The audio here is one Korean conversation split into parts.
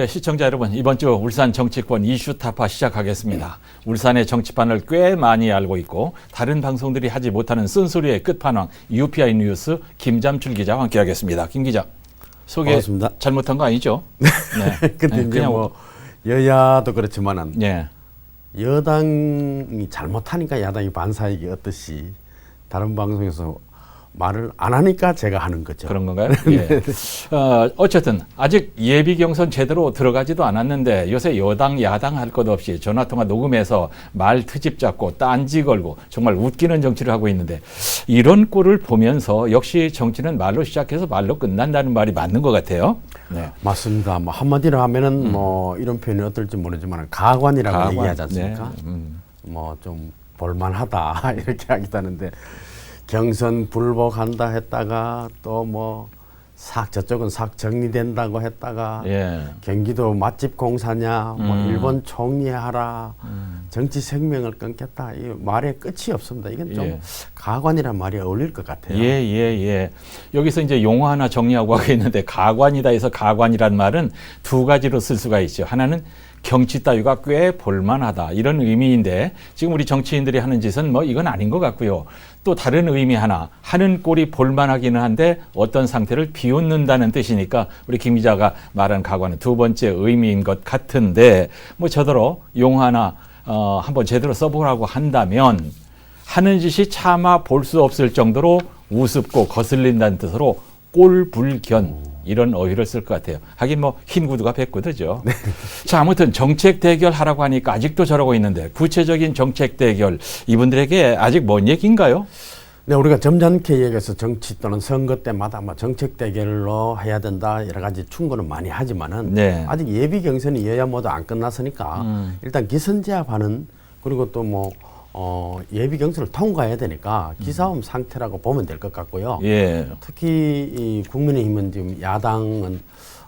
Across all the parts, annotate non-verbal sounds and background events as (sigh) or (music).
네, 시청자 여러분, 이번 주 울산 정치권 이슈 타파 시작하겠습니다. 울산의 정치판을 꽤 많이 알고 있고 다른 방송들이 하지 못하는 쓴소리의 끝판왕 UPI 뉴스 김잠출 기자와 함께하겠습니다. 김 기자, 소개 반갑습니다. 잘못한 거 아니죠? (laughs) 네. 근데 네, 이제 그냥 뭐 여야도 그렇지만은 예. 여당이 잘못하니까 야당이 반사이기 어듯이 다른 방송에서 말을 안 하니까 제가 하는 거죠. 그런 건가요? (laughs) 예. 어, 어쨌든 아직 예비 경선 제대로 들어가지도 않았는데 요새 여당 야당 할 것 없이 전화 통화 녹음해서 말 트집 잡고 딴지 걸고 정말 웃기는 정치를 하고 있는데 이런 꼴을 보면서 역시 정치는 말로 시작해서 말로 끝난다는 말이 맞는 것 같아요. 네. 맞습니다. 뭐 한마디로 하면은 뭐 이런 표현이 어떨지 모르지만 가관이라고 가관. 얘기하지 않습니까? 네. 음. 뭐좀 볼만하다 (laughs) 이렇게 하기도 하는데 경선 불복한다 했다가 또뭐삭 저쪽은 삭 정리된다고 했다가 예. 경기도 맛집 공사냐, 뭐 음. 일본 총리하라, 정치 생명을 끊겠다. 이 말에 끝이 없습니다. 이건 좀 예. 가관이란 말이 어울릴 것 같아요. 예, 예, 예. 여기서 이제 용어 하나 정리하고 하겠는데 가관이다 해서 가관이란 말은 두 가지로 쓸 수가 있죠. 하나는 경치 따위가 꽤 볼만하다 이런 의미인데 지금 우리 정치인들이 하는 짓은 뭐 이건 아닌 것 같고요. 또 다른 의미 하나 하는 꼴이 볼만하기는 한데 어떤 상태를 비웃는다는 뜻이니까 우리 김 기자가 말한 가관은 두 번째 의미인 것 같은데 뭐 저더러 용어 하나 어, 한번 제대로 써보라고 한다면 하는 짓이 차마 볼 수 없을 정도로 우습고 거슬린다는 뜻으로 꼴불견 이런 어휘를 쓸 것 같아요. 하긴 뭐 흰 구두가 백구두죠. (laughs) 자 아무튼 정책 대결 하라고 하니까 아직도 저러고 있는데 구체적인 정책 대결 이분들에게 아직 뭔 얘기인가요? 네, 우리가 점잖게 얘기해서 정치 또는 선거 때마다 뭐 정책 대결로 해야 된다 여러 가지 충고는 많이 하지만은 네. 아직 예비 경선이 여야 모두 안 끝났으니까 음. 일단 기선제압하는 그리고 또뭐 어, 예비 경선을 통과해야 되니까 기싸움 상태라고 보면 될 것 같고요. 예. 특히 이 국민의힘은 지금 야당은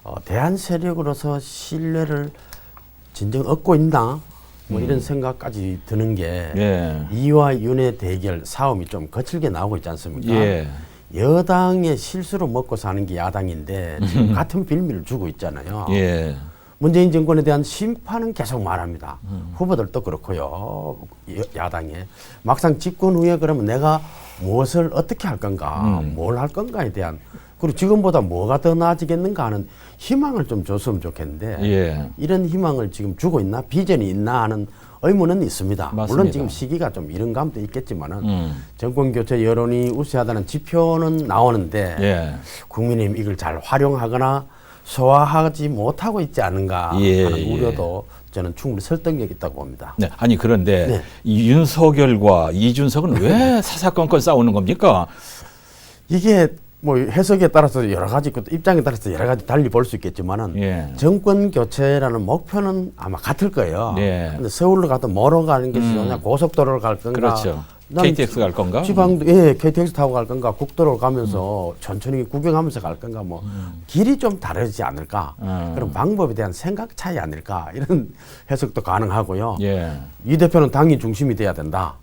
어, 대한 세력으로서 신뢰를 진정 얻고 있나 뭐 이런 생각까지 드는 게 음. 예. 이와 윤의 대결 싸움이 좀 거칠게 나오고 있지 않습니까? 예. 여당의 실수로 먹고 사는 게 야당인데 지금 (laughs) 같은 빌미를 주고 있잖아요. 예. 문재인 정권에 대한 심판은 계속 말합니다. 후보들도 그렇고요. 여- 야당에 막상 집권 후에 그러면 내가 무엇을 어떻게 할 건가, 음. 뭘할 건가에 대한 그리고 지금보다 뭐가 더 나아지겠는가 하는 희망을 좀 줬으면 좋겠는데 예. 이런 희망을 지금 주고 있나 비전이 있나 하는 의문은 있습니다. 맞습니다. 물론 지금 시기가 좀 이른 감도 있겠지만은 음. 정권 교체 여론이 우세하다는 지표는 나오는데 예. 국민의힘 이걸 잘 활용하거나 소화하지 못하고 있지 않은가 예, 하는 예. 우려도 저는 충분히 설득력 있다고 봅니다. 네. 아니 그런데 네. 이 윤석열과 이준석은 왜 (laughs) 사사건건 싸우는 겁니까? 이게 뭐 해석에 따라서 여러 가지 그 입장에 따라서 여러 가지 달리 볼 수 있겠지만은 예. 정권 교체라는 목표는 아마 같을 거예요. 네. 근데 서울로 가든 뭐로 가는 것이 좋냐 고속도로를 갈 건가 그렇죠. 난 KTX 갈 건가? 지방도 예 KTX 타고 갈 건가 국도로 가면서 천천히 구경하면서 갈 건가 뭐 길이 좀 다르지 않을까 음. 그런 방법에 대한 생각 차이 아닐까 이런 (laughs) 해석도 가능하고요. 예. 이 대표는 당이 중심이 돼야 된다.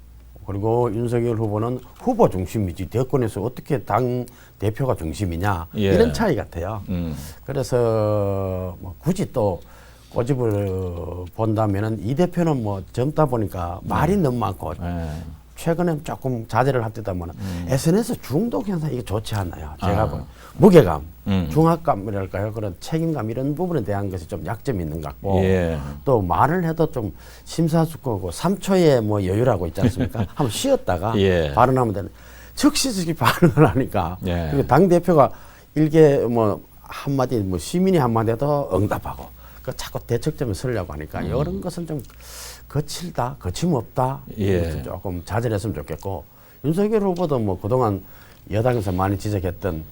그리고 윤석열 후보는 후보 중심이지 대권에서 어떻게 당 대표가 중심이냐 예. 이런 차이 같아요. 음. 그래서 뭐 굳이 또 꼬집을 본다면은 이 대표는 뭐 젊다 보니까 말이 너무 많고 예. 최근에 조금 자제를 할 때다 보면 SNS 중독 현상 이게 좋지 않나요? 제가 음. 아. 본 무게감, 음. 중압감이랄까요? 그런 책임감 이런 부분에 대한 것이 좀 약점이 있는 것 같고 예. 또 말을 해도 좀 심사숙고하고 3초의 뭐 여유라고 있지 않습니까? (laughs) 한번 쉬었다가 예. 발언하면 되는 즉시 즉시 발언을 하니까 예. 그리고 당 대표가 일개 뭐 한마디 뭐 시민이 한마디 해도 응답하고 그 자꾸 대척점에 서려고 하니까 이런 것은 좀 거칠다, 거침없다. 음. 예. 조금 자제를 했으면 좋겠고 윤석열 후보도 뭐 그동안 여당에서 많이 지적했던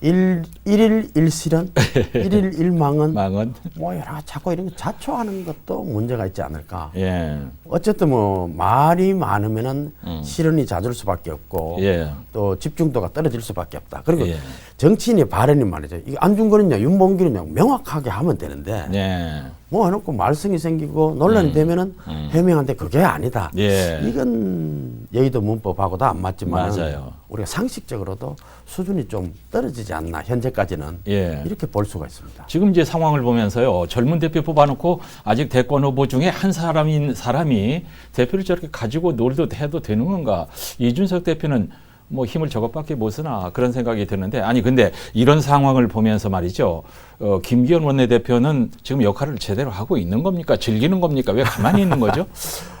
일, 일일 일실현, (laughs) 일일 일망은 망은 뭐 여러 가지 자꾸 이런 거 자초하는 것도 문제가 있지 않을까. 예. 어쨌든 뭐 말이 많으면은 실현이 잦을 수밖에 없고 예. 또 집중도가 떨어질 수밖에 없다. 그리고 예. 정치인의 발언이 말이죠. 이게 안중근이냐 윤봉길이냐 명확하게 하면 되는데 예. 뭐 해놓고 말썽이 생기고 논란이 되면은 해명한데 그게 아니다. 예. 이건 여의도 문법하고도 안 맞지만 맞아요. 우리가 상식적으로도 수준이 좀 떨어지지 않나 현재까지는 예. 이렇게 볼 수가 있습니다. 지금 이제 상황을 보면서요. 젊은 대표 뽑아놓고 아직 대권 후보 중에 한 사람인 사람이 대표를 저렇게 가지고 놀도 해도 되는 건가? 이준석 대표는 뭐 힘을 저것밖에 못 쓰나 그런 생각이 드는데 아니 근데 이런 상황을 보면서 말이죠. 어, 김기현 원내대표는 지금 역할을 제대로 하고 있는 겁니까? 즐기는 겁니까? 왜 가만히 있는 거죠? (laughs)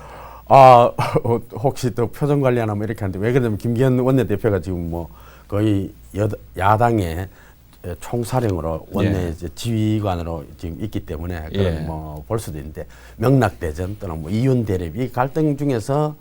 아 어, (laughs) 혹시 또 표정 관리 안 하면 이렇게 하는데 왜 그러냐면 김기현 원내대표가 지금 뭐 거의 여, 야당의 총사령으로 원내 예. 이제 지휘관으로 지금 있기 때문에 예. 그런 뭐볼 수도 있는데 명락 대전 또는 뭐 이윤 대립 이 갈등 중에서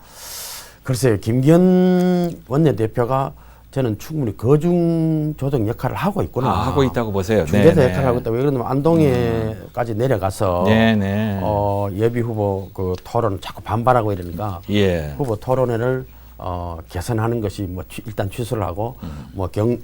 글쎄요 김기현 원내대표가 저는 충분히 거중 조정 역할을 하고 있구나 아, 하고 있다고 보세요. 중재자 네, 역할을 네. 하고 있다 왜 그러냐면 안동에까지 내려가서 네, 네. 어, 예비 후보 그 토론 자꾸 반발하고 이러니까 예. 후보 토론회를 어, 개선하는 것이 뭐 취- 일단 취소를 하고 뭐 경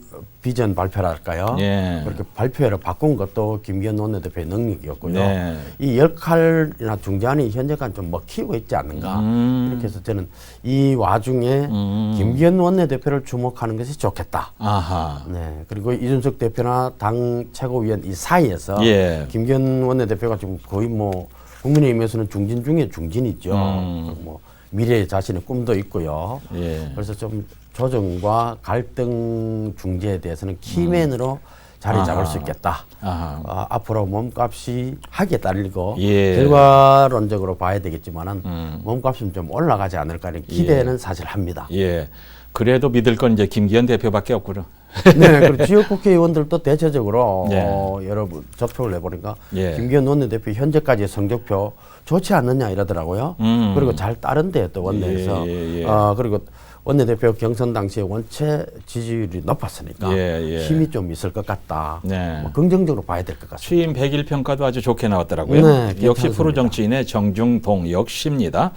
비전 발표랄까요? 음. 예. 그렇게 발표를 바꾼 것도 김기현 원내대표의 능력이었고요. 네. 이 역할이나 중재안이 현재까지 좀 먹히고 있지 않는가 음. 이렇게 해서 저는 이 와중에 음. 김기현 원내대표를 주목하는 것이 좋겠다. 아하. 네. 그리고 이준석 대표나 당 최고위원 이 사이에서 예. 김기현 원내대표가 지금 거의 뭐 국민의힘에서는 중진 중에 중진이죠. 음. 뭐 미래의 자신의 꿈도 있고요. 예. 그래서 좀 조정과 갈등 중재에 대해서는 키맨으로 자리 잡을 아하. 수 있겠다. 아, 앞으로 몸값이 하기에 따르고 예. 결과론적으로 봐야 되겠지만은 음. 몸값은 좀 올라가지 않을까 하는 기대는 사실 합니다. 예. 그래도 믿을 건 이제 김기현 대표밖에 없구나. (laughs) 네, 그리고 지역 국회의원들도 대체적으로 예. 어, 여러분 접촉을 해보니까 예. 김기현 원내대표 현재까지의 성적표 좋지 않느냐 이러더라고요. 음. 그리고 잘 따른대요 또 원내에서. 예, 예, 예. 어, 그리고 원내대표 경선 당시에 원체 지지율이 높았으니까 예, 예. 힘이 좀 있을 것 같다. 네. 뭐 긍정적으로 봐야 될 것 같습니다. 취임 100일 평가도 아주 좋게 나왔더라고요. 네, 역시. 프로 정치인의 정중동 역시입니다.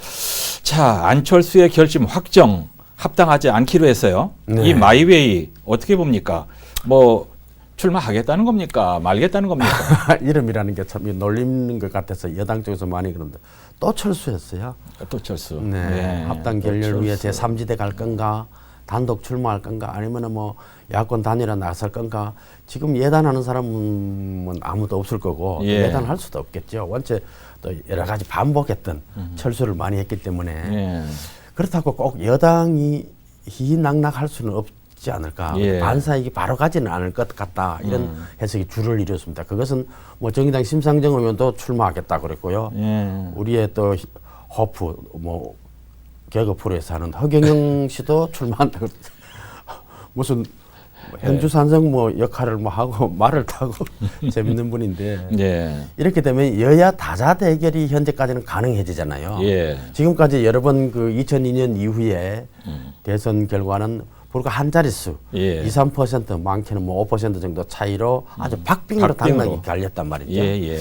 자, 안철수의 결심 확정 합당하지 않기로 했어요. 네. 이 마이웨이 어떻게 봅니까? 뭐 출마하겠다는 겁니까? 말겠다는 겁니까? (laughs) 이름이라는 게 참 놀리는 것 같아서 여당 쪽에서 많이 그런데 또 철수했어요. 또 철수. 네. 합당 또 결렬 위해 철수. 제 3지대 갈 건가 단독 출마할 건가 아니면은 뭐 야권 단일화 나설 건가 지금 예단하는 사람은 아무도 없을 거고 또 예. 예단할 수도 없겠죠. 원체 또 여러 가지 반복했던 철수를 많이 했기 때문에 예. 그렇다고 꼭 여당이 희낙낙할 수는 없 지 않을까. 예. 반사이익이 바로 가지는 않을 것 같다. 이런 해석이 줄을 이뤘습니다. 그것은 뭐 정의당 심상정 의원도 출마하겠다 그랬고요. 예. 우리의 또 히- 호프 뭐 개그 프로에서 하는 허경영 (laughs) 씨도 출마한다 그 (laughs) 무슨 뭐 현주 산성 뭐 역할을 뭐 하고 (laughs) 말을 타고 재밌는 분인데 예. 이렇게 되면 여야 다자 대결이 현재까지는 가능해지잖아요. 예. 지금까지 여러 번 그 2002년 이후에 대선 결과는 불과 한 자릿수, 음. 예. 2, 3% 많게는 뭐 5% 정도 차이로 아주 박빙으로 박빙으로. 당락이 갈렸단 말이죠. 예, 예.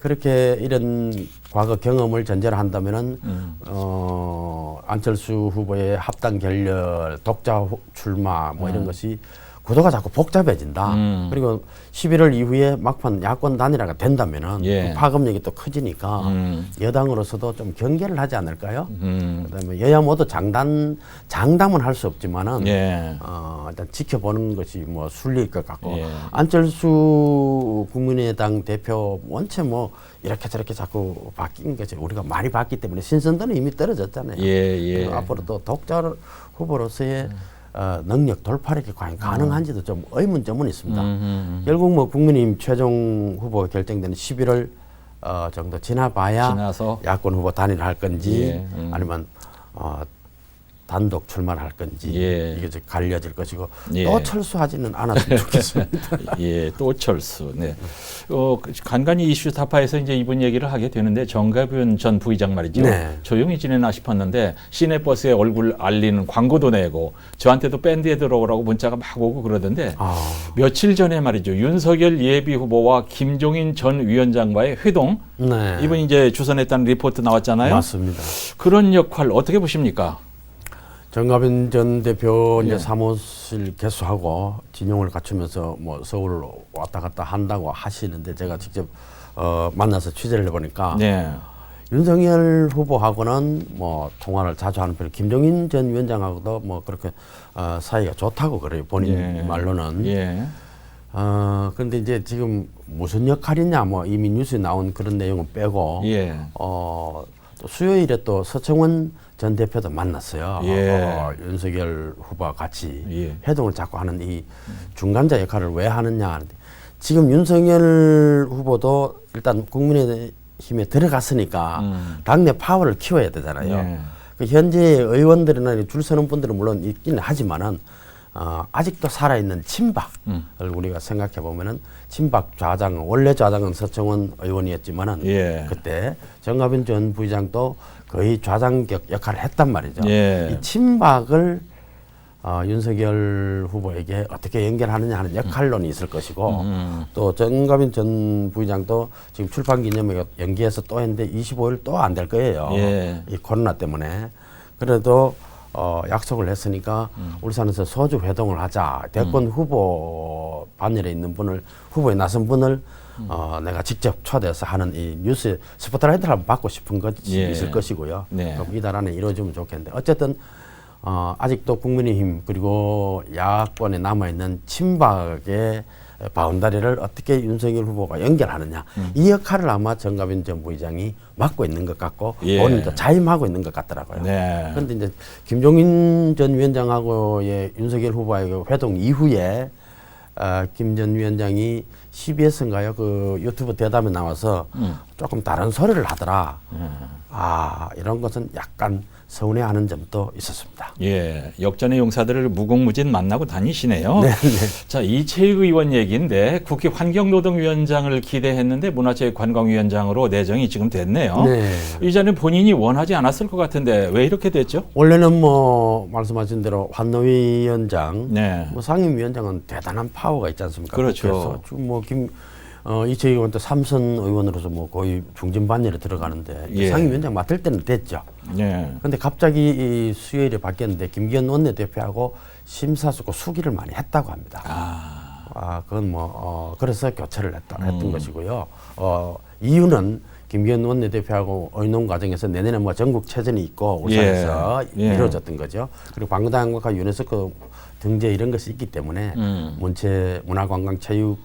그렇게 이런 과거 경험을 전제로 한다면은 음. 어, 안철수 후보의 합당 결렬, 독자 후- 출마 뭐 음. 이런 것이 구도가 자꾸 복잡해진다. 그리고 11월 이후에 막판 야권 단일화가 된다면은 예. 그 파급력이 또 커지니까 음. 여당으로서도 좀 경계를 하지 않을까요? 음. 그다음에 여야 모두 장단 장담은 할 수 없지만은 예. 어, 일단 지켜보는 것이 뭐 순리일 것 같고 예. 안철수 국민의당 대표 원체 뭐 이렇게 저렇게 자꾸 바뀐 것이 우리가 많이 봤기 때문에 신선도는 이미 떨어졌잖아요. 예, 예. 앞으로 또 독자 후보로서의 어, 능력 돌파력이 과연 가능한지도 좀 의문점은 있습니다. 음, 결국 뭐 국민의힘 최종 후보가 결정되는 11월 어, 정도 지나봐야 지나서 야권 후보 단일할 건지 예, 음. 아니면 어, 단독 출마를 할 건지 예. 이게 이제 갈려질 것이고 예. 또 철수하지는 않았으면 (laughs) 좋겠습니다. (laughs) 예, 또 철수. 네. 어, 그 간간히 이슈 타파에서 이제 이분 얘기를 하게 되는데 정가변 전 부의장 말이죠. 네. 조용히 지내나 싶었는데 시내버스에 얼굴 알리는 광고도 내고 저한테도 밴드에 들어오라고 문자가 막 오고 그러던데 아, 며칠 전에 말이죠. 윤석열 예비 후보와 김종인 전 위원장과의 회동 네. 이분 이제 주선했다는 리포트 나왔잖아요. 맞습니다. 그런 역할 어떻게 보십니까? 정가빈 전 대표 이제 예. 사무실 개수하고 진용을 갖추면서 뭐 서울 왔다 갔다 한다고 하시는데 제가 직접 어, 만나서 취재를 해보니까 네. 윤석열 후보하고는 뭐 통화를 자주 하는 편. 김종인 전 위원장하고도 뭐 그렇게 어, 사이가 좋다고 그래요. 본인 예. 말로는. 예. 어 근데 이제 지금 무슨 역할이냐 뭐 이미 뉴스에 나온 그런 내용은 빼고 예. 어, 또 수요일에 또 서청원 전 대표도 만났어요. 예. 어, 윤석열 후보와 같이 예. 회동을 자꾸 하는 이 중간자 역할을 왜 하느냐 하는데 지금 윤석열 후보도 일단 국민의힘에 들어갔으니까 음. 당내 파워를 키워야 되잖아요. 예. 그 현재 의원들이나 줄 서는 분들은 물론 있기는 하지만은 어, 아직도 살아있는 친박을 음. 우리가 생각해 보면은 친박 좌장 원래 좌장은 서청원 의원이었지만은 예. 그때 정가빈 전 부의장도 거의 좌장 격 역할을 했단 말이죠. 예. 이 친박을 어, 윤석열 후보에게 어떻게 연결하느냐 하는 역할론이 있을 것이고 음. 또 정가빈 전 부의장도 지금 출판 기념회 연기해서 또 했는데 25일 또 안 될 거예요. 예. 이 코로나 때문에 그래도 어, 약속을 했으니까 음. 울산에서 소주 회동을 하자. 대권 후보 반열에 있는 분을 후보에 나선 분을 음. 어, 내가 직접 초대해서 하는 이 뉴스 스포트라이트를 한번 받고 싶은 것이 예. 있을 것이고요. 네. 그럼 이달 안에 이루어지면 좋겠는데 어쨌든 어, 아직도 국민의힘 그리고 야권에 남아 있는 친박의 바운다리를 어떻게 윤석열 후보가 연결하느냐 음. 이 역할을 아마 정가빈 전 부의장이 맡고 있는 것 같고 예. 오늘도 자임하고 있는 것 같더라고요. 네. 그런데 이제 김종인 전 위원장하고의 윤석열 후보와의 그 회동 이후에 어, 김전 위원장이 CBS인가요? 그 유튜브 대담에 나와서 음. 조금 다른 소리를 하더라. 아 이런 것은 약간 서운해하는 점도 있었습니다. 예, 역전의 용사들을 무궁무진 만나고 다니시네요. 네, 자, 이채익 의원 얘기인데 국회 환경노동위원장을 기대했는데 문화체육관광위원장으로 내정이 지금 됐네요. 네. 이전에 본인이 원하지 않았을 것 같은데 왜 이렇게 됐죠? 원래는 뭐 말씀하신 대로 환노위원장, 네. 뭐 상임위원장은 대단한 파워가 있지 않습니까? 그렇죠. 그래서 지금 뭐김 어, 이채희 의원 도 삼선 의원으로서 뭐 거의 중진 반열에 들어가는데 예. 상임위원장 맡을 때는 됐죠. 네. 근데 갑자기 이 수요일에 바뀌었는데 김기현 원내대표하고 심사숙고 수기를 많이 했다고 합니다. 아, 아, 그건 뭐, 어, 그래서 교체를 했다, 했던 음. 것이고요. 어, 이유는 김기현 원내대표하고 의논 과정에서 내년에 뭐 전국 체전이 있고 울산에서 예, 예. 이루어졌던 거죠. 그리고 방구당과 유네스코 등재 이런 것이 있기 때문에 음. 문체 문화관광체육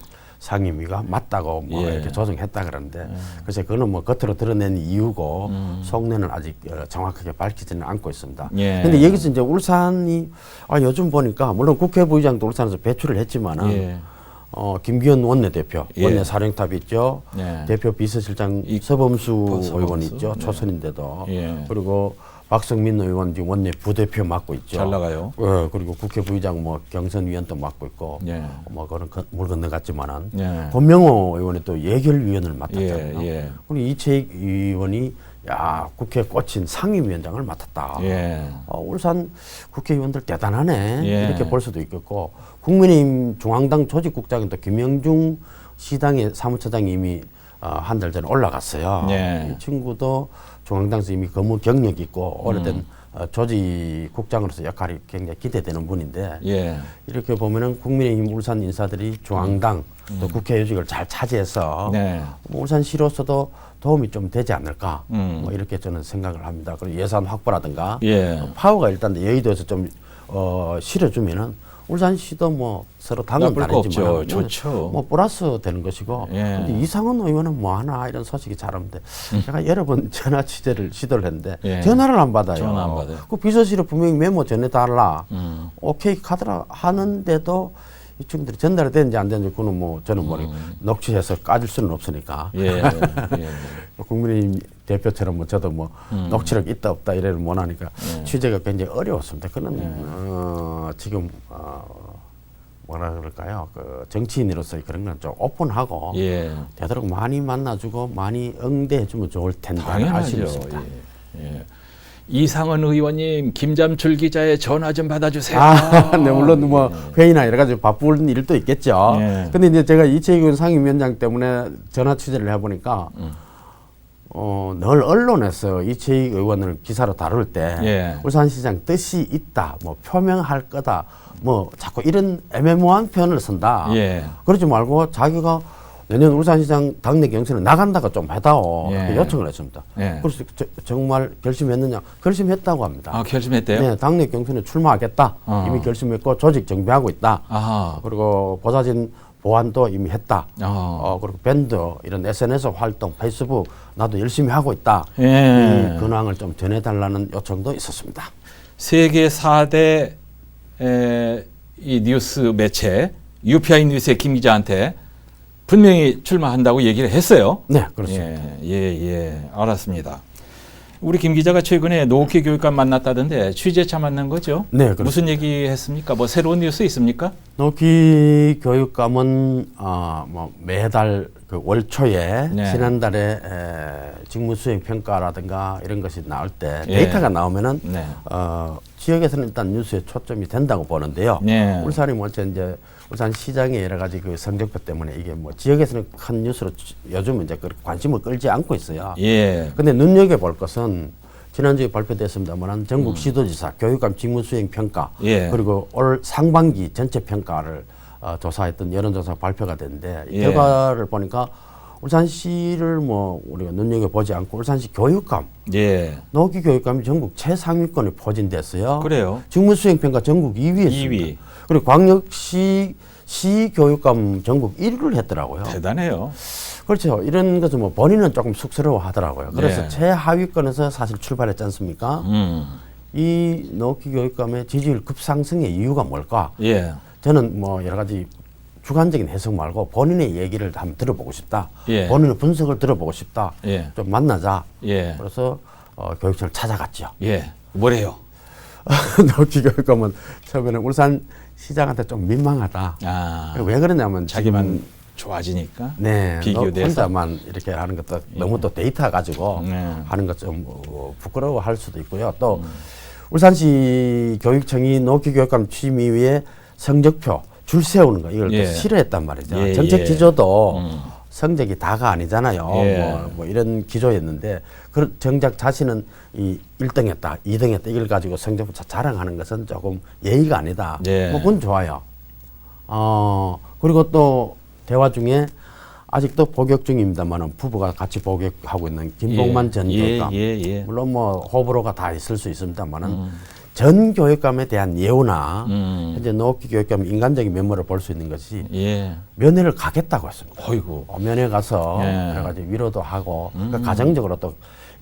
상임위가 맞다고 뭐 예. 이렇게 조정했다 그러는데 그래서 그거는 뭐 겉으로 드러낸 이유고 음. 속내는 아직 어, 정확하게 밝히지는 않고 있습니다. 예. 근데 여기서 이제 울산이 아 요즘 보니까 물론 국회 부의장도 울산에서 배출을 했지만은 예. 어 김기현 원내대표 예. 원내 사령탑 있죠. 네. 대표 비서실장 이- 서범수 의원 있죠. 네. 초선인데도 예. 그리고 박성민 의원 지금 원내 부대표 맡고 있죠. 잘 나가요. 예, 그리고 국회 부의장 뭐 경선위원도 맡고 있고 예. 뭐 그런 건- 물 건너갔지만은 예. 권명호 의원이 또 예결위원을 맡았잖아요. 예, 예. 그리고 이채익 의원이 야 국회 꽂힌 상임위원장을 맡았다. 예. 어, 울산 국회의원들 대단하네 예. 이렇게 볼 수도 있겠고 국민의힘 중앙당 조직국장인 또 김영중 시당의 사무처장이 이미 어, 한 달 전에 올라갔어요. 예. 이 친구도 중앙당에서 이미 근무 경력 있고 오래된 음. 어, 조직국장으로서 역할이 굉장히 기대되는 분인데 예. 이렇게 보면은 국민의힘 울산 인사들이 중앙당 또 국회 요직을 잘 차지해서 음. 네. 뭐 울산시로서도 도움이 좀 되지 않을까 음. 뭐 이렇게 저는 생각을 합니다. 그리고 예산 확보라든가 예. 어, 파워가 일단 여의도에서 좀 어, 실어주면은 울산시도 뭐 서로 당은 다르지만 없죠. 좋죠. 뭐 플러스 되는 것이고 예. 근데 이상은 의원은 뭐 하나 이런 소식이 잘 없는데 제가 여러 번 (laughs) 전화 취재를 시도를 했는데 음. 예. 전화를 안 받아요. 전화 안 받아요. 그 비서실에 분명히 메모 전해달라. 음. 오케이 카드라 하는데도 이 친구들이 전달이 되는지 안 되는지 그는 뭐 저는 모르 녹취해서 까질 수는 없으니까 음. 예. 예. (laughs) 국민의힘 대표처럼 뭐 저도 뭐 음. 녹취록 있다 없다 이래를 못 하니까 예. 취재가 굉장히 어려웠습니다. 그는 어, 지금 어, 뭐라 그럴까요? 그 정치인으로서의 그런 건 좀 오픈하고 예. 되도록 많이 만나주고 많이 응대해주면 좋을 텐데. 있습니다. 예. 예. 이상은 의원님, 김잠출 기자의 전화 좀 받아주세요. 아, (laughs) 네, 물론 뭐 회의나 여러 가지 바쁜 일도 있겠죠. 예. 근데 이제 제가 이채익 상임위원장 때문에 전화 취재를 해보니까 음. 어, 늘 언론에서 이채익 의원을 기사로 다룰 때 예. 울산시장 뜻이 있다, 뭐 표명할 거다, 뭐 자꾸 이런 애매모호한 표현을 쓴다. 예. 그러지 말고 자기가 내년 울산시장 당내 경선에 나간다고 좀 해다오 예. 요청을 했습니다. 예. 그래서 저- 정말 결심했느냐? 결심했다고 합니다. 아, 결심했대요? 네, 당내 경선에 출마하겠다. 어. 이미 결심했고 조직 정비하고 있다. 아하. 그리고 보좌진 보완도 이미 했다. 어. 어, 그리고 밴드 이런 SNS 활동, 페이스북 나도 열심히 하고 있다. 예. 이 근황을 좀 전해달라는 요청도 있었습니다. 세계 4대 에, 이 뉴스 매체 UPI 뉴스의 김 기자한테 분명히 출마한다고 얘기를 했어요. 네, 그렇습니다. 예, 예, 예, 알았습니다. 우리 김 기자가 최근에 노키 교육감 만났다던데 취재차 만난 거죠? 네, 그렇습니다. 무슨 얘기 했습니까? 뭐 새로운 뉴스 있습니까? 노키 교육감은 어, 뭐 매달 그 월초에 네. 지난달에 에, 직무 수행 평가라든가 이런 것이 나올 때 예. 데이터가 나오면은 네. 어, 지역에서는 일단 뉴스에 초점이 된다고 보는데요. 네. 울산이 먼저 이제 울산 시장의 여러 가지 그 성적표 때문에 이게 뭐 지역에서는 큰 뉴스로 요즘은 이제 그렇게 관심을 끌지 않고 있어요. 예. 근데 눈여겨 볼 것은 지난주에 발표됐습니다만 전국 음. 시도지사 교육감 직무 수행 평가 예. 그리고 올 상반기 전체 평가를 어, 조사했던 여론조사 발표가 됐는데 이 예. 결과를 보니까 울산시를 뭐 우리가 눈여겨 보지 않고 울산시 교육감 예. 노기 교육감이 전국 최상위권에 포진됐어요. 그래요. 직무수행 평가 전국 2위였습니다. 2위. 그리고 광역시 시 교육감 전국 1위를 했더라고요. 대단해요. 그렇죠. 이런 것은 뭐 본인은 조금 쑥스러워 하더라고요. 그래서 네. 최하위권에서 사실 출발했지 않습니까? 음. 이 노키 교육감의 지지율 급상승의 이유가 뭘까? 예. 저는 뭐 여러 가지 주관적인 해석 말고 본인의 얘기를 한번 들어보고 싶다. 예. 본인의 분석을 들어보고 싶다. 예. 좀 만나자. 예. 그래서 어, 교육청을 찾아갔죠. 예. 뭐래요? 노키 교육감은 처음에는 울산 시장한테 좀 민망하다. 아. 왜 그러냐면 자기만 좋아지니까 네, 비교돼서 너 혼자만 이렇게 하는 것도 너무 또 데이터 가지고 네. 하는 것좀 어, 부끄러워할 수도 있고요. 또 울산시 교육청이 노키 교육감 취임 이후에 성적표 줄 세우는 거 이걸 예. 또 싫어했단 말이죠. 예, 정책 예. 기조도 음. 성적이 다가 아니잖아요. 예. 뭐, 뭐 이런 기조였는데 그 정작 자신은 이 1등했다, 2등했다 이걸 가지고 성적표 자- 자랑하는 것은 조금 예의가 아니다. 예. 뭐 그건 좋아요. 어 그리고 또 대화 중에 아직도 복역 중입니다만은 부부가 같이 복역하고 있는 김봉만 예. 전 예, 교육감 예, 예. 물론 뭐 호불호가 다 있을 수 있습니다만은 전 교육감에 대한 예우나 음. 현재 노키 교육감 인간적인 면모를 볼 수 있는 것이 예. 면회를 가겠다고 했습니다. 어이구. 어, 면회 가서 예. 음. 여러 가지 위로도 하고 그러니까 가정적으로 또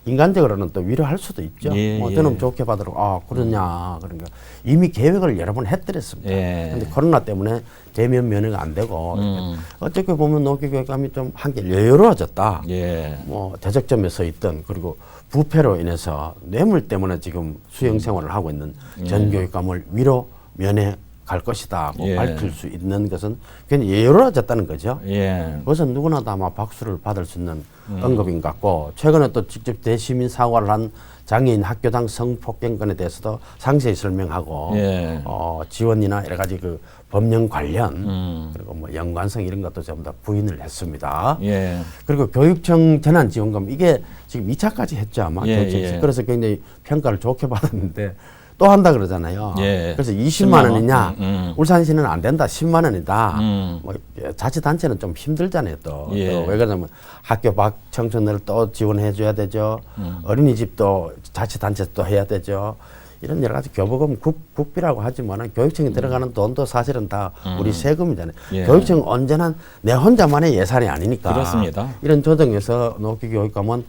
인간적으로는 또 위로할 수도 있죠. 예, 뭐 예. 저는 좋게 받으러 아 그러냐 그러니까 이미 계획을 여러 번 했더랬습니다. 예. 근데 코로나 때문에 대면 면회가 안 되고 음. 어떻게 보면 노기 교육감이 좀 한결 여유로워졌다. 예. 뭐 대적점에 서 있던 그리고 부패로 인해서 뇌물 때문에 지금 수영 생활을 하고 있는 전 교육감을 위로 면회 갈 것이다고 예. 밝힐 수 있는 것은 굉장히 여유로워졌다는 거죠. 예. 그것은 누구나 다 아마 박수를 받을 수 있는 언급인 것 같고 최근에 또 직접 대시민 사과를 한 장애인 학교당 성폭행 건에 대해서도 상세히 설명하고 예. 어, 지원이나 여러 가지 그 법령 관련 음. 그리고 뭐 연관성 이런 것도 전부 다 부인을 했습니다. 예. 그리고 교육청 재난 지원금 이게 지금 2차까지 했죠 아마 예, 교육청에서 예. 그래서 굉장히 평가를 좋게 받았는데 또 한다 그러잖아요. 예. 그래서 20만 10만 원. 원이냐 음, 음. 울산시는 안 된다 10만 원이다. 음. 뭐 자치단체는 좀 힘들잖아요 또. 예. 또 왜 그러냐면 학교 밖 청소년을 또 지원해 줘야 되죠. 음. 어린이집도 자치단체 또 해야 되죠. 이런 여러 가지 교부금 국, 국비라고 하지만 교육청에 들어가는 돈도 사실은 다 우리 세금이잖아요. 음. 예. 교육청 언제나 내 혼자만의 예산이 아니니까. 그렇습니다. 이런 조정에서 노기 교육감은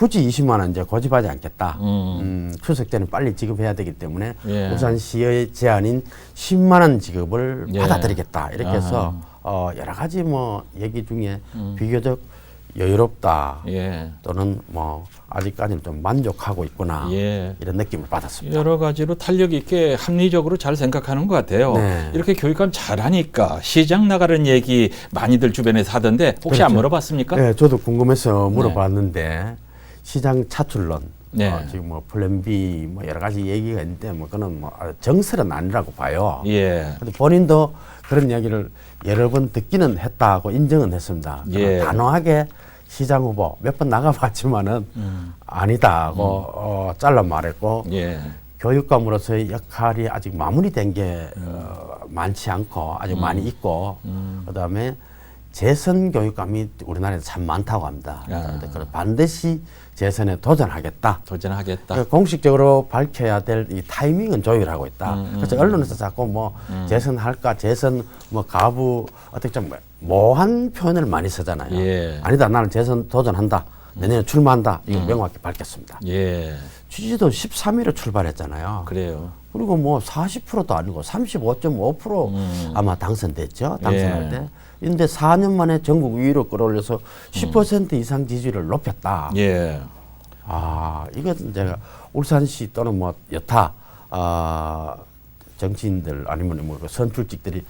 굳이 20만 원 이제 고집하지 않겠다. 음. 음, 추석 때는 빨리 지급해야 되기 때문에 예. 울산시의 제안인 10만 원 지급을 예. 받아들이겠다. 이렇게 해서. 어, 여러 가지 뭐 얘기 중에 비교적 여유롭다. 예. 또는 뭐 아직까지는 좀 만족하고 있구나. 예. 이런 느낌을 받았습니다. 여러 가지로 탄력 있게 합리적으로 잘 생각하는 것 같아요. 네. 이렇게 교육감 잘하니까 시장 나가는 얘기 많이들 주변에서 하던데 혹시 안 그렇죠. 물어봤습니까? 네, 저도 궁금해서 물어봤는데 시장 차출론, 네. 어, 지금 뭐 플랜 B 뭐 여러 가지 얘기가 있는데 뭐 그는 뭐 정설은 아니라고 봐요. 예. 근데 본인도 그런 이야기를 여러 번 듣기는 했다고 인정은 했습니다. 예. 단호하게 시장 후보 몇 번 나가봤지만은 아니다고 어, 잘라 말했고 예. 교육감으로서의 역할이 아직 마무리된 게 어, 많지 않고 아직 많이 있고 그다음에 재선 교육감이 우리나라에 참 많다고 합니다. 아. 그래서 반드시 재선에 도전하겠다. 도전하겠다. 그 공식적으로 밝혀야 될 이 타이밍은 조율하고 있다. 음, 그래서 언론에서 자꾸 뭐 재선할까, 재선 뭐 가부 어떻게 좀 모호한 표현을 많이 쓰잖아요. 예. 아니다, 나는 재선 도전한다. 내년에 출마한다. 이거 명확히 밝혔습니다. 예, 취지도 13일에 출발했잖아요. 그래요. 그리고 뭐 40%도 아니고 35.5% 아마 당선됐죠. 당선할 음. 예. 때. 근데 4년 만에 전국 2위로 끌어올려서 10% 이상 지지율을 높였다. 예, 아, 이건 제가 울산시 또는 뭐 여타 아, 정치인들 아니면 뭐그 선출직들이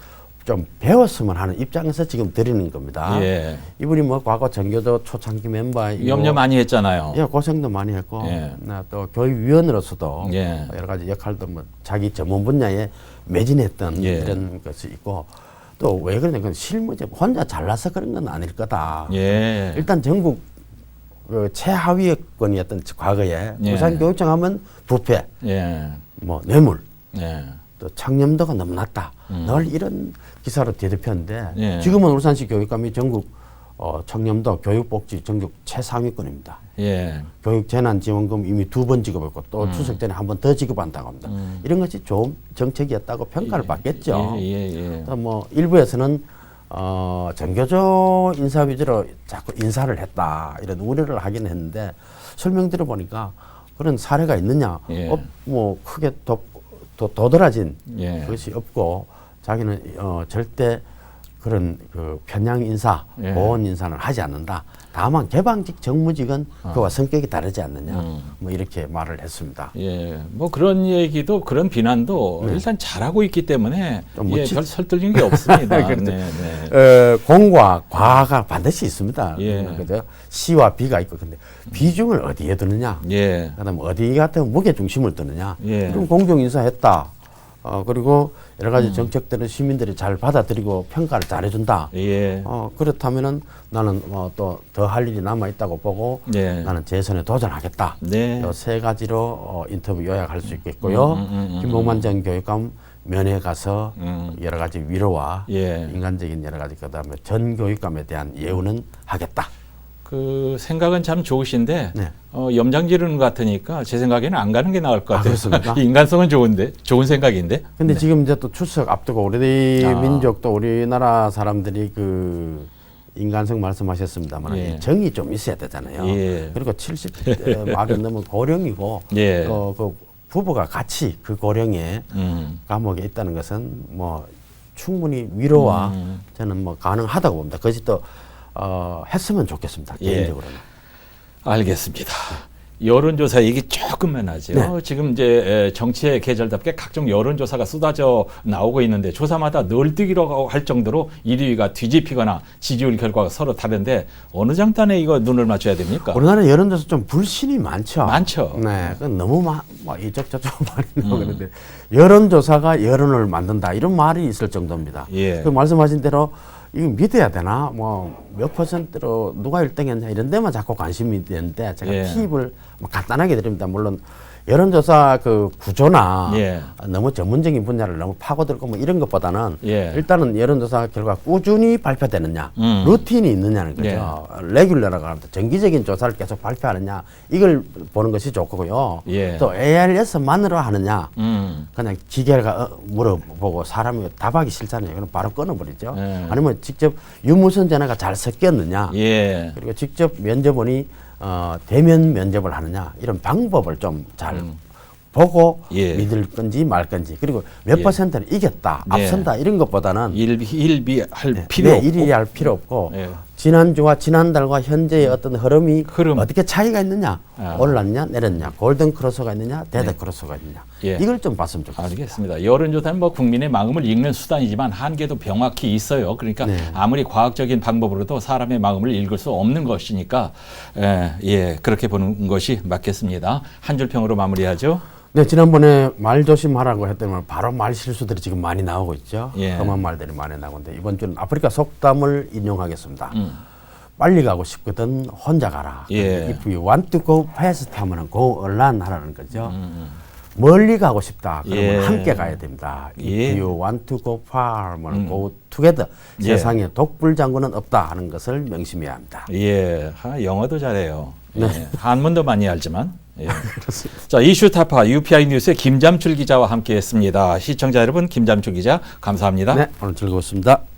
좀 배웠으면 하는 입장에서 지금 드리는 겁니다. 예. 이분이 뭐 과거 전교조 초창기 멤버이고 염려 많이 했잖아요. 예, 고생도 많이 했고 예. 나또 교육위원으로서도 예. 여러 가지 역할도 뭐 자기 전문 분야에 매진했던 예. 이런 것이 있고 또 왜 그러냐 그 실무제 혼자 잘나서 그런 건 아닐 거다. 예, 일단 전국 그 최하위권이었던 과거에 예. 부산교육청 하면 부패, 예, 뭐 뇌물, 예, 또 청렴도가 너무 낮다. 늘 이런 기사로 음. 예. 지금은 울산시 교육감이 전국 어, 청렴도 교육복지 전국 최상위권입니다. 예, 교육재난지원금 이미 두 번 지급했고 또 음. 추석 전에 한번 더 지급한다고 합니다. 이런 것이 좋은 정책이었다고 평가를 받겠죠. 예, 예, 예. 또뭐 일부에서는 어, 전교조 인사 위주로 자꾸 인사를 했다 이런 우려를 하긴 했는데 설명 들어보니까 그런 사례가 있느냐? 예. 어, 뭐 크게 도, 도, 도드라진 예. 것이 없고 자기는 어, 절대 그런 그 편향 인사, 예. 보원 인사는 하지 않는다. 다만 개방직 정무직은 어. 그와 성격이 다르지 않느냐. 음. 뭐 이렇게 말을 했습니다. 예, 뭐 그런 얘기도 그런 비난도 일단 잘하고 있기 때문에 네. 좀 예, 별 설득인 게 없습니다. (laughs) 그렇죠. 네, 네. 어, 공과 과가 반드시 있습니다. 예. 그죠? C와 B가 있고 근데 비중을 어디에 두느냐? 예, 그다음 어디 같은 무게 중심을 두느냐? 예. 그럼 공정 인사했다. 어 그리고 여러 음. 가지 정책들을 시민들이 잘 받아들이고 평가를 잘 해준다. 예, 어 그렇다면은 나는 어, 또더 할 일이 남아 있다고 보고 예. 나는 재선에 도전하겠다. 네. 요 세 가지로 어, 인터뷰 요약할 수 있겠고요. 음, 음, 음, 음, 김봉만 전 교육감 면회 가서 음. 여러 가지 위로와 예. 인간적인 여러 가지 그다음에 전 교육감에 대한 예우는 하겠다. 그 생각은 참 좋으신데 네. 어, 염장 지르는 것 같으니까 제 생각에는 안 가는 게 나을 것 아, 같아요. 그렇습니까? (laughs) 인간성은 좋은데 좋은 생각인데. 근데 지금 이제 또 추석 앞두고 우리 아. 민족도 우리나라 사람들이 그 인간성 말씀하셨습니다만 예. 정이 좀 있어야 되잖아요. 예. 그리고 70대 말이 (laughs) 넘은 고령이고 예. 또그 부부가 같이 그 고령에 음. 감옥에 있다는 것은 뭐 충분히 위로와 음. 저는 뭐 가능하다고 봅니다. 그것이 또 어, 했으면 좋겠습니다. 예. 개인적으로는. 알겠습니다. 여론조사 얘기 조금만 하죠. 네. 지금 이제 에, 정치의 계절답게 각종 여론조사가 쏟아져 나오고 있는데 조사마다 널뛰기라고 할 정도로 1위가 뒤집히거나 지지율 결과가 서로 다른데 어느 장단에 이거 눈을 맞춰야 됩니까? 우리나라 여론조사 좀 불신이 많죠. 많죠. 네, 그 너무 마, 뭐 이쪽 저쪽 말이 음. 나오는데 여론조사가 여론을 만든다 이런 말이 있을 정도입니다. 예. 그 말씀하신 대로 이거 믿어야 되나 뭐 몇 퍼센트로 누가 1등했냐 이런 데만 자꾸 관심이 되는데 제가 예. 팁을 뭐 간단하게 드립니다. 물론 여론조사 그 구조나 예. 너무 전문적인 분야를 너무 파고들고 뭐 이런 것보다는 예. 일단은 여론조사 결과 꾸준히 발표되느냐, 음. 루틴이 있느냐는 거죠. 예. 레귤러라고 하는데 정기적인 조사를 계속 발표하느냐 이걸 보는 것이 좋고요. 예. 또 ARS만으로 하느냐, 음. 그냥 기계가 어, 물어보고 사람이 답하기 싫잖아요. 그럼 바로 끊어버리죠. 예. 아니면 직접 유무선 전화가 잘 섞였느냐, 예. 그리고 직접 면접원이 어, 대면 면접을 하느냐 이런 방법을 좀잘 보고 음. 예. 믿을 건지 말 건지 그리고 몇 예. 퍼센트를 이겼다 예. 앞선다 이런 것보다는 일비 일비 할 네, 필요 네, 없고. 일일이 할 필요 없고 예. 지난주와 지난달과 현재의 어떤 흐름이 흐름. 어떻게 차이가 있느냐 아. 올랐냐 내렸냐 골든 크로스가 있느냐 데드 크로스가 있느냐 예. 이걸 좀 봤으면 좋겠습니다. 알겠습니다. 여론조사는 뭐 국민의 마음을 읽는 수단이지만 한계도 명확히 있어요. 그러니까 네. 아무리 과학적인 방법으로도 사람의 마음을 읽을 수 없는 것이니까 예, 예 그렇게 보는 것이 맞겠습니다. 한 줄 평으로 마무리하죠. 네, 지난번에 말 조심하라고 했더니 바로 말 실수들이 지금 많이 나오고 있죠. 예. 험한 말들이 많이 나오는데 이번 주는 아프리카 속담을 인용하겠습니다. 음. 빨리 가고 싶거든 혼자 가라. 예. If you want to go fast 하면은 go alone 하라는 거죠. 음, 멀리 가고 싶다. 그러면 예. 함께 가야 됩니다. 예. If you want to go far, 뭐 go together. 예. 세상에 독불 장군은 없다 하는 것을 명심해야 합니다. 예, 하, 영어도 잘해요. 예, 한문도 많이 알지만. 예. (laughs) 자, 이슈 타파 UPI 뉴스의 김잠출 기자와 함께했습니다. 시청자 여러분, 김잠출 기자 감사합니다. 네, 오늘 즐거웠습니다.